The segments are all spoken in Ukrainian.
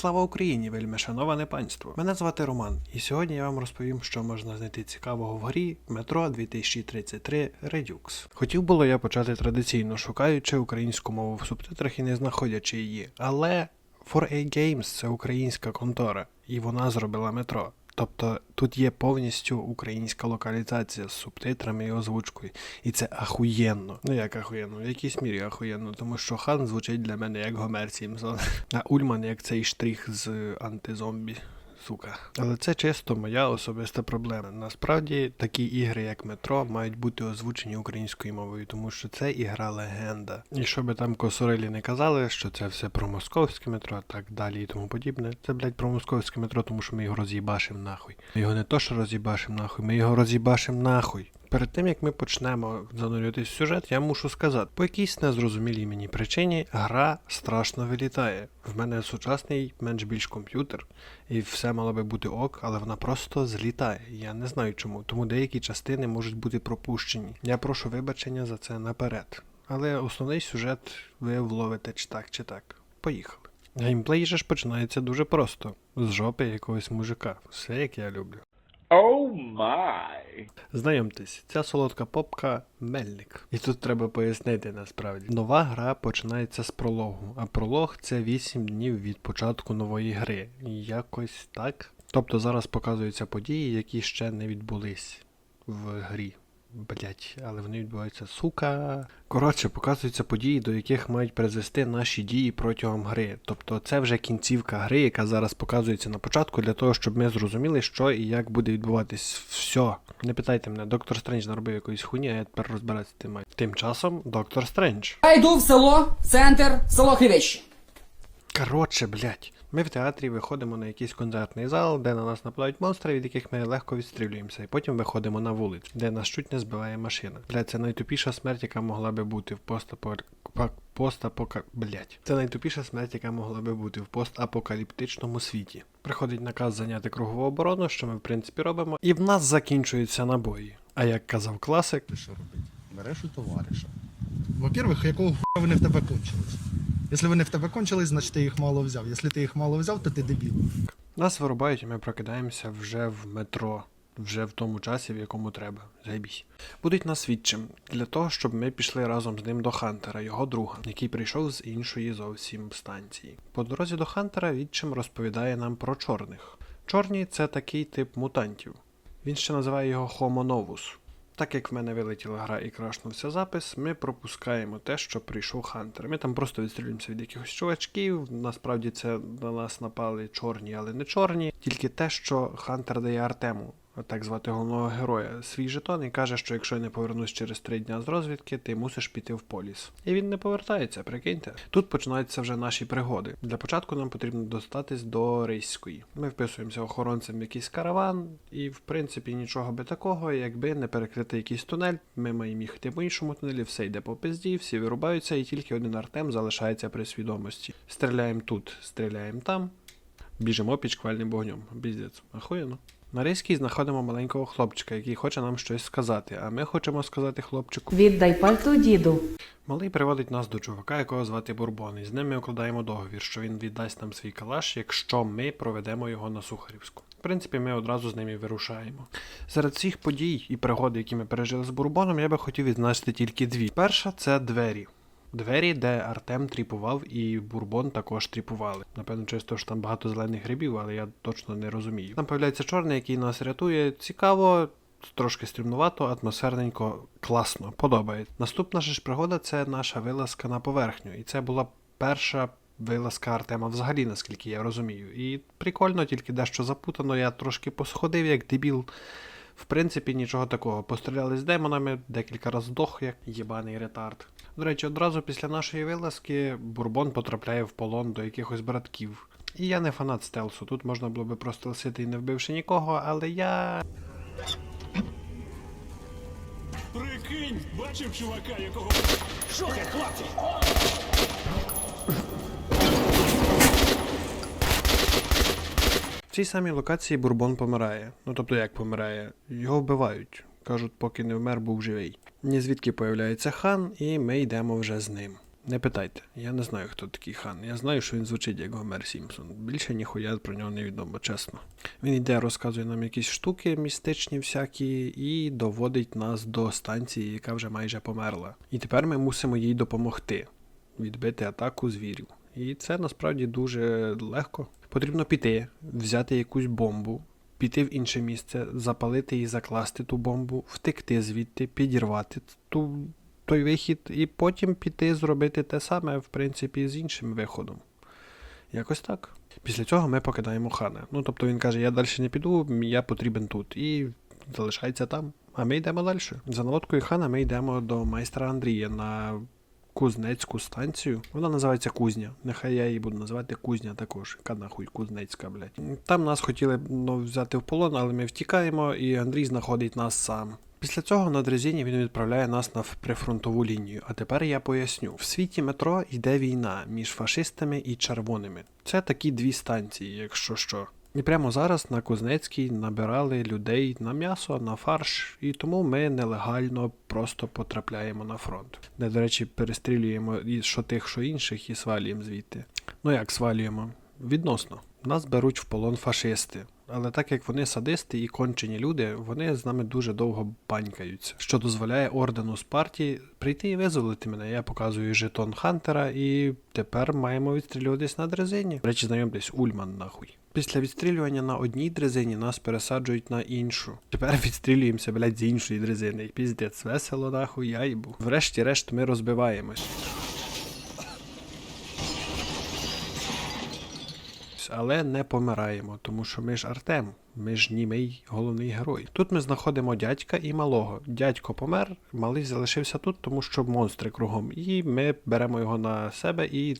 Слава Україні, вельми шановане панство! Мене звати Роман, і сьогодні я вам розповім, що можна знайти цікавого в грі Метро 2033 Redux. Хотів було я почати традиційно, шукаючи українську мову в субтитрах і не знаходячи її, але 4A Games це українська контора, і вона зробила метро. Тобто тут є повністю українська локалізація з субтитрами і озвучкою. І це ахуєнно. Ну як ахуєнно, в якійсь мірі ахуєнно, тому що хан звучить для мене як Гомер Сімпсон, а Ульман як цей штрих з антизомбі. Сука. Але це чисто моя особиста проблема. Насправді такі ігри, як метро, мають бути озвучені українською мовою, тому що це ігра легенда. І що би там косорилі не казали, що це все про московське метро, так далі і тому подібне. Це, блядь, про московське метро, тому що ми його роз'їбашим нахуй. Ми його не то, що роз'їбашим нахуй, ми його роз'їбашим нахуй. Перед тим як ми почнемо занурюватись в сюжет, я мушу сказати, по якійсь незрозумілій мені причині гра страшно вилітає. В мене сучасний менш більш комп'ютер, і все мало би бути ок, але вона просто злітає. Я не знаю чому, тому деякі частини можуть бути пропущені. Я прошу вибачення за це наперед. Але основний сюжет ви вловите чи так, чи так. Поїхали. Геймплей же ж починається дуже просто: з жопи якогось мужика. Все як я люблю. Oh my. Знайомтесь, ця солодка попка Мельник. І тут треба пояснити насправді. Нова гра починається з прологу, а пролог це 8 днів від початку нової гри. Якось так. Тобто зараз показуються події, які ще не відбулись в грі. Блять, але вони відбуваються, сука. Коротше, показуються події, до яких мають призвести наші дії протягом гри. Тобто це вже кінцівка гри, яка зараз показується на початку, для того, щоб ми зрозуміли, що і як буде відбуватись. Все. Не питайте мене, доктор Стрендж наробив якоїсь хуйні, а я тепер розбиратися тим маю. Тим часом доктор Стрендж. Я йду в село, центр, село Кривище. Коротше, блять. Ми в театрі виходимо на якийсь концертний зал, де на нас нападають монстри, від яких ми легко відстрілюємося, і потім виходимо на вулицю, де нас чуть не збиває машина. Блять, це найтупіша смерть, яка могла би бути в постапо... па- постапока... Блять. Це найтупіша смерть, яка могла би бути в постапокаліптичному світі. Приходить наказ зайняти кругову оборону, що ми в принципі робимо, і в нас закінчуються набої. А як казав класик, Ти що робити? Береш у товариша. Во-первых, якого хуя вони в тебе кончились? Якщо вони в тебе кончились, значить ти їх мало взяв. Якщо ти їх мало взяв, то ти дебіл. нас вирубають, і ми прокидаємося вже в метро. Вже в тому часі, в якому треба. Зайбісь. Будуть нас відчим для того, щоб ми пішли разом з ним до Хантера, його друга, який прийшов з іншої зовсім станції. По дорозі до Хантера відчим розповідає нам про чорних. Чорні це такий тип мутантів. Він ще називає його Homo novus. Так як в мене вилетіла гра і крашнувся запис, ми пропускаємо те, що прийшов Хантер. Ми там просто відстрілюємося від якихось чувачків. Насправді це на нас напали чорні, але не чорні. Тільки те, що Хантер дає Артему, так звати головного героя, свій жетон і каже, що якщо я не повернусь через три дня з розвідки, ти мусиш піти в поліс. І він не повертається, прикиньте. Тут починаються вже наші пригоди. Для початку нам потрібно достатись до рейської. Ми вписуємося охоронцем в якийсь караван, і в принципі нічого би такого, якби не перекрити якийсь тунель. Ми маємо їхати по іншому тунелі, все йде по пизді, всі вирубаються, і тільки один Артем залишається при свідомості. Стріляємо тут, стріляємо там. Біжимо під шквальним вогнем. Біздець. Ахуєнно. На рейській знаходимо маленького хлопчика, який хоче нам щось сказати, а ми хочемо сказати хлопчику. Віддай пальто діду. Малий приводить нас до чувака, якого звати Бурбон, і з ним ми укладаємо договір, що він віддасть нам свій калаш, якщо ми проведемо його на Сухарівську. В принципі, ми одразу з ним і вирушаємо. Серед всіх подій і пригод, які ми пережили з Бурбоном, я би хотів відзначити тільки дві. Перша це двері. Двері, де Артем тріпував і Бурбон також тріпували. Напевно, чисто що там багато зелених грибів, але я точно не розумію. Там появляється чорний, який нас рятує. Цікаво, трошки стрімнувато, атмосферненько, класно, подобається. Наступна ж пригода це наша вилазка на поверхню. І це була перша вилазка Артема взагалі, наскільки я розумію. І прикольно, тільки дещо запутано, я трошки посходив як дебіл. В принципі, нічого такого. Постріляли з демонами, декілька разів здох, як єбаний ретард. До речі, одразу після нашої вилазки Бурбон потрапляє в полон до якихось братків. І я не фанат стелсу. Тут можна було би простелсити і не вбивши нікого, але я. Прикинь, бачив чувака, якого. Що ти, хлопці? В цій самій локації Бурбон помирає. Ну тобто як помирає? Його вбивають. Кажуть, поки не вмер, був живий. Ні звідки появляється хан, і ми йдемо вже з ним. Не питайте, я не знаю, хто такий хан. Я знаю, що він звучить як Гомер Сімпсон. Більше ніхуя про нього не відомо, чесно. Він йде, розказує нам якісь штуки містичні всякі, і доводить нас до станції, яка вже майже померла. І тепер ми мусимо їй допомогти відбити атаку звірів. І це насправді дуже легко. Потрібно піти, взяти якусь бомбу, піти в інше місце, запалити і закласти ту бомбу, втекти звідти, підірвати ту, той вихід, і потім піти зробити те саме, в принципі, з іншим виходом. Якось так. Після цього ми покидаємо хана. Ну тобто він каже: я далі не піду, я потрібен тут. І залишається там. А ми йдемо далі. За наводкою хана ми йдемо до майстра Андрія на Кузнецьку станцію. Вона називається Кузня. Нехай я її буду називати Кузня також. Яка нахуй Кузнецька, блядь. Там нас хотіли ну, взяти в полон, але ми втікаємо, і Андрій знаходить нас сам. Після цього на дрезині він відправляє нас на прифронтову лінію. А тепер я поясню: в світі метро йде війна між фашистами і червоними. Це такі дві станції, якщо що. І прямо зараз на Кузнецькій набирали людей на м'ясо, на фарш, і тому ми нелегально просто потрапляємо на фронт, де, до речі, перестрілюємо і що тих, що інших, і свалюємо звідти. Ну як свалюємо? Відносно. Нас беруть в полон фашисти. Але так як вони садисти і кончені люди, вони з нами дуже довго банькаються, що дозволяє ордену з партії прийти і визволити мене. Я показую жетон Хантера, і тепер маємо відстрілюватись на дрезині. Речі, знайомтесь, Ульман нахуй. Після відстрілювання на одній дрезині нас пересаджують на іншу. Тепер відстрілюємося, блядь, з іншої дрезини. Піздець, весело нахуй, я їбу. Врешті-решт ми розбиваємось. Але не помираємо, тому що ми ж Артем, ми ж німий головний герой. Тут ми знаходимо дядька і малого. Дядько помер, малий залишився тут, тому що монстри кругом. І ми беремо його на себе і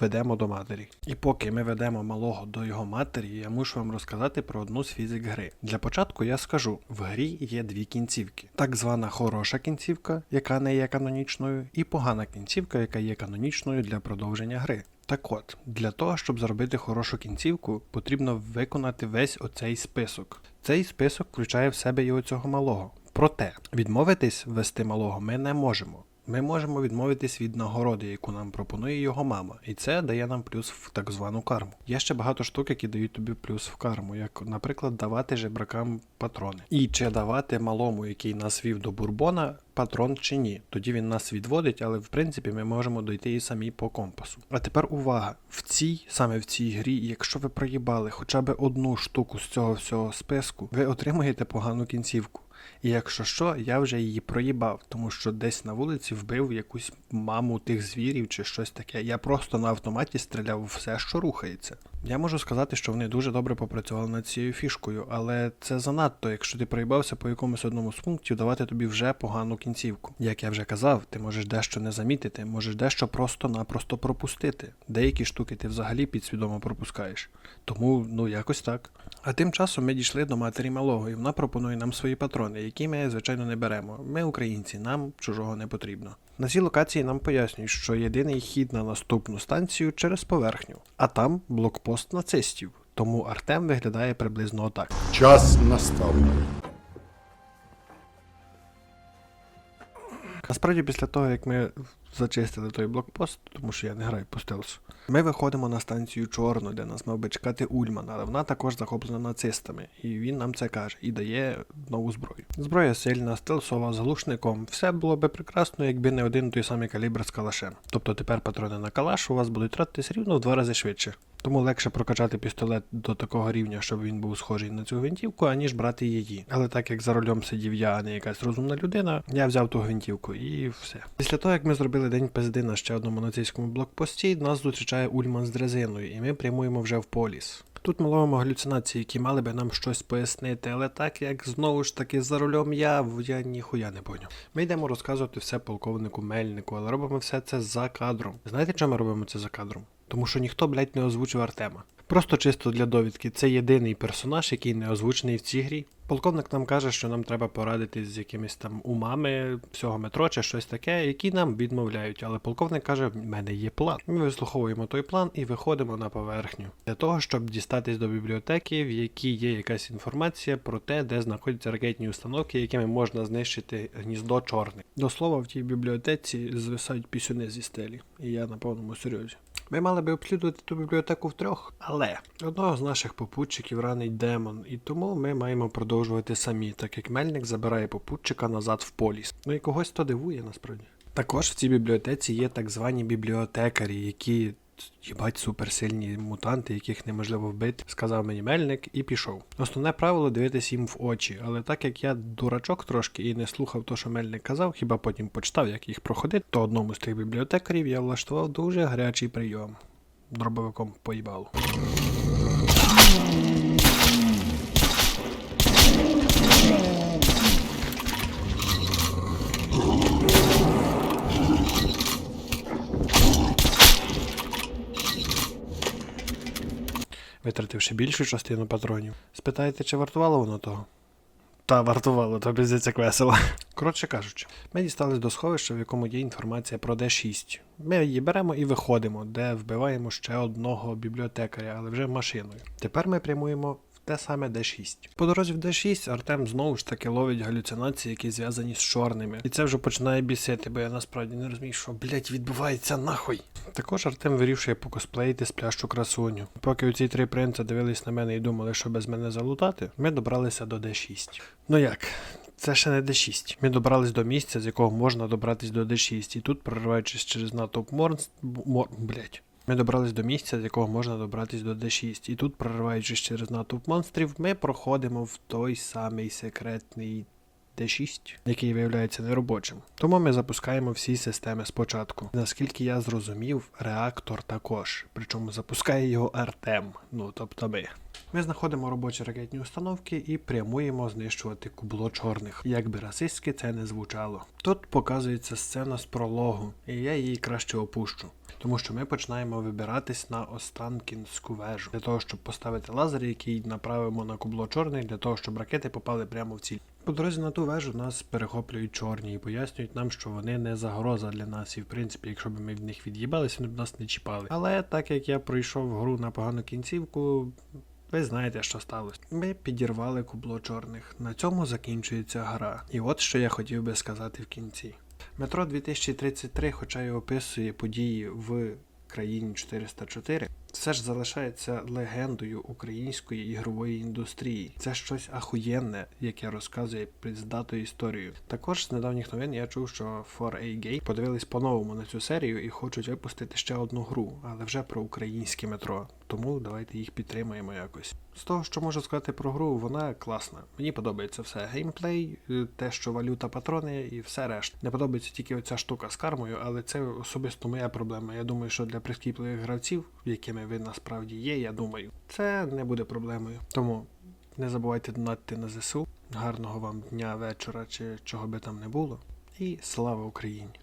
ведемо до матері. І поки ми ведемо малого до його матері, я мушу вам розказати про одну з фізик гри. Для початку я скажу: в грі є дві кінцівки: так звана хороша кінцівка, яка не є канонічною, і погана кінцівка, яка є канонічною для продовження гри. Так от, для того, щоб зробити хорошу кінцівку, потрібно виконати весь оцей список. Цей список включає в себе і оцього малого. Проте, відмовитись вести малого ми не можемо. Ми можемо відмовитись від нагороди, яку нам пропонує його мама, і це дає нам плюс в так звану карму. Є ще багато штук, які дають тобі плюс в карму, як, наприклад, давати жебракам патрони. І чи давати малому, який нас вів до бурбона, патрон чи ні. Тоді він нас відводить, але в принципі ми можемо дойти і самі по компасу. А тепер увага! В цій, саме в цій грі, якщо ви проїбали хоча б одну штуку з цього всього списку, ви отримуєте погану кінцівку. І якщо що, я вже її проїбав, тому що десь на вулиці вбив якусь маму тих звірів чи щось таке. Я просто на автоматі стріляв в все, що рухається. Я можу сказати, що вони дуже добре попрацювали над цією фішкою, але це занадто, якщо ти проїбався по якомусь одному з пунктів, давати тобі вже погану кінцівку. Як я вже казав, ти можеш дещо не замітити, можеш дещо просто-напросто пропустити. Деякі штуки ти взагалі підсвідомо пропускаєш. Тому, ну якось так. А тим часом ми дійшли до матері малого, і вона пропонує нам свої патрони, які ми, звичайно, не беремо. Ми українці, нам чужого не потрібно. На цій локації нам пояснюють, що єдиний хід на наступну станцію через поверхню, а там блокпост нацистів. Тому Артем виглядає приблизно отак. Час настав. Насправді, після того, як ми зачистили той блокпост, тому що я не граю по стелсу, ми виходимо на станцію Чорно, де нас мав би чекати Ульман, але вона також захоплена нацистами, і він нам це каже і дає нову зброю. Зброя сильна, стелсова, з глушником. Все було би прекрасно, якби не один той самий калібр з калашем. Тобто тепер патрони на калаш у вас будуть тратитись рівно в два рази швидше. Тому легше прокачати пістолет до такого рівня, щоб він був схожий на цю гвинтівку, аніж брати її. Але так як за рулем сидів я, а не якась розумна людина, я взяв ту гвинтівку і все. Після того, як ми зробили день пизди на ще одному нацистському блокпості, нас зустрічає Ульман з дрезиною, і ми прямуємо вже в поліс. Тут ми ловимо галюцинації, які мали би нам щось пояснити, але так як знову ж таки за рулем я, я ніхуя не поняв. Ми йдемо розказувати все полковнику Мельнику, але робимо все це за кадром. Знаєте, чому ми робимо це за кадром? Тому що ніхто, блядь, не озвучив Артема. Просто чисто для довідки, це єдиний персонаж, який не озвучений в цій грі. Полковник нам каже, що нам треба порадитись з якимись там умами всього метро чи щось таке, які нам відмовляють. Але полковник каже, в мене є план. Ми вислуховуємо той план і виходимо на поверхню для того, щоб дістатись до бібліотеки, в якій є якась інформація про те, де знаходяться ракетні установки, якими можна знищити гніздо чорних. До слова, в тій бібліотеці звисають пісюни зі стелі, і я на повному серйозі. Ми мали би обслідувати ту бібліотеку втрьох, але одного з наших попутчиків ранить демон, і тому ми маємо продовжувати самі, так як Мельник забирає попутчика назад в поліс. Ну і когось то дивує насправді. Також в цій бібліотеці є так звані бібліотекарі, які їбать суперсильні мутанти, яких неможливо вбити, сказав мені Мельник і пішов. Основне правило дивитись їм в очі, але так як я дурачок трошки і не слухав то, що Мельник казав, хіба потім почитав, як їх проходити, то одному з тих бібліотекарів я влаштував дуже гарячий прийом. Дробовиком поїбалу. Витративши більшу частину патронів. Спитаєте, чи вартувало воно того? Та вартувало, то піздець як весело. Коротше кажучи, ми дістались до сховища, в якому є інформація про D6. Ми її беремо і виходимо, де вбиваємо ще одного бібліотекаря, але вже машиною. Тепер ми прямуємо те саме D6. По дорозі в D6 Артем знову ж таки ловить галюцинації, які зв'язані з чорними. І це вже починає бісити, бо я насправді не розумію, що, блять, відбувається нахуй. Також Артем вирішує покосплеїти сплящу красуню. Поки оці три принца дивились на мене і думали, що без мене залутати, ми добралися до D6. Ну як? Це ще не D6. Ми добрались до місця, з якого можна добратись до D6. І тут, прориваючись через натовп монстр... Мор... Блять. Ми добрались до місця, з якого можна добратись до D6. І тут, прориваючись через натовп монстрів, ми проходимо в той самий секретний D6, який виявляється неробочим. Тому ми запускаємо всі системи спочатку. Наскільки я зрозумів, реактор також. Причому запускає його Артем, ну тобто ми. Ми знаходимо робочі ракетні установки і прямуємо знищувати кубло чорних, як би расистськи це не звучало. Тут показується сцена з прологу, і я її краще опущу. Тому що ми починаємо вибиратись на Останкінську вежу для того, щоб поставити лазер, який направимо на кубло чорних, для того, щоб ракети попали прямо в ціль. По дорозі на ту вежу нас перехоплюють чорні і пояснюють нам, що вони не загроза для нас, і в принципі, якщо б ми від них від'їбались, вони б нас не чіпали. Але так як я пройшов гру на погану кінцівку, ви знаєте, що сталося. Ми підірвали кубло чорних. На цьому закінчується гра. І от що я хотів би сказати в кінці. Метро 2033, хоча й описує події в країні 404, все ж залишається легендою української ігрової індустрії. Це щось ахуєнне, яке розказує пиздату історію. Також з недавніх новин я чув, що 4A Gate подивились по-новому на цю серію і хочуть випустити ще одну гру, але вже про українське метро. Тому давайте їх підтримаємо якось. З того, що можу сказати про гру, вона класна. Мені подобається все. Геймплей, е, те, що валюта, патрони і все решта. Не подобається тільки оця штука з кармою, але це особисто моя проблема. Я думаю, що для прискіпливих гравців, якими ви насправді є, я думаю, це не буде проблемою. Тому не забувайте донатити на ЗСУ. Гарного вам дня, вечора чи чого би там не було. І слава Україні!